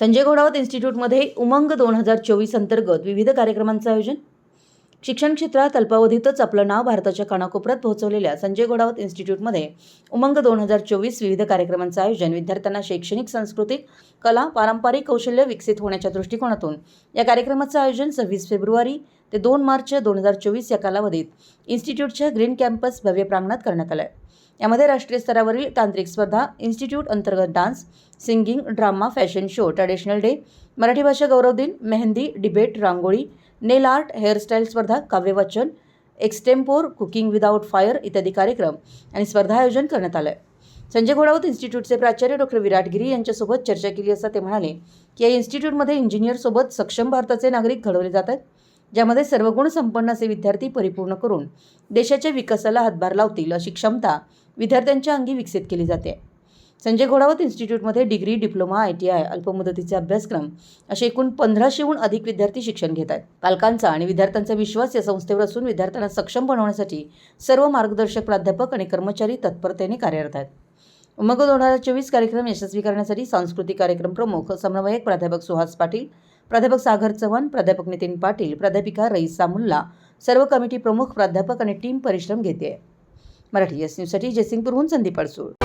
संजय घोडावत इन्स्टिट्यूटमध्ये उमंग दोन हजार चोवीस अंतर्गत विविध कार्यक्रमांचं आयोजन. शिक्षण क्षेत्रात अल्पावधीतच आपलं नाव भारताच्या कानाकोपऱ्यात पोहोचवलेल्या संजय घोडावत इन्स्टिट्यूटमध्ये उमंग दोन हजार चोवीस विविध कार्यक्रमांचं आयोजन. विद्यार्थ्यांना शैक्षणिक सांस्कृतिक कला पारंपरिक कौशल्य विकसित होण्याच्या दृष्टिकोनातून या कार्यक्रमाचं आयोजन सव्वीस फेब्रुवारी ते दोन मार्च दोन हजार चोवीस या कालावधीत इन्स्टिट्यूटच्या ग्रीन कॅम्पस भव्य प्रांगणात करण्यात आलं आहे यामध्ये राष्ट्रीय स्तरावरील तांत्रिक स्पर्धा इन्स्टिट्यूट अंतर्गत dance singing drama fashion show traditional day Marathi भाषा गौरव दिन mehndi debate rangoli nail art hairstyle स्पर्धा काव्यवाचन एक्स्टेम्पोर कुकिंग विदाऊट फायर इत्यादी कार्यक्रम आणि स्पर्धा आयोजन करण्यात आलं आहे संजय घोडावत इन्स्टिट्यूटचे प्राचार्य डॉक्टर विराट गिरी यांच्यासोबत चर्चा केली असता ते म्हणाले की या इन्स्टिट्यूटमध्ये इंजिनियरसोबत सक्षम भारताचे नागरिक घडवले जात आहेत. ज्यामध्ये सर्व गुण संपन्न असे विद्यार्थी परिपूर्ण करून देशाच्या विकासाला हातभार लावतील अशी क्षमता विद्यार्थ्यांच्या अंगी विकसित केली जाते. संजय घोडावत इन्स्टिट्यूटमध्ये degree diploma I T I अल्पमुदतीचे अभ्यासक्रम असे एकूण पंधराशेहून अधिक विद्यार्थी शिक्षण घेत आहेत. पालकांचा आणि विद्यार्थ्यांचा विश्वास या संस्थेवर असून विद्यार्थ्यांना सक्षम बनवण्यासाठी सर्व मार्गदर्शक प्राध्यापक आणि कर्मचारी तत्परतेने कार्यरत आहेत. उमग दोन हजार चोवीस कार्यक्रम यशस्वी करण्यासाठी सांस्कृतिक कार्यक्रम प्रमुख समन्वयक प्राध्यापक सुहास पाटील प्राध्यापक सागर चव्हाण प्राध्यापक नितीन पाटील प्राध्यापिका रईसा मुल्ला सर्व कमिटी प्रमुख प्राध्यापक आणि टीम परिश्रम घेते. मराठी एस न्यूजसाठी जयसिंगपूरहून संदीप अडसूळ.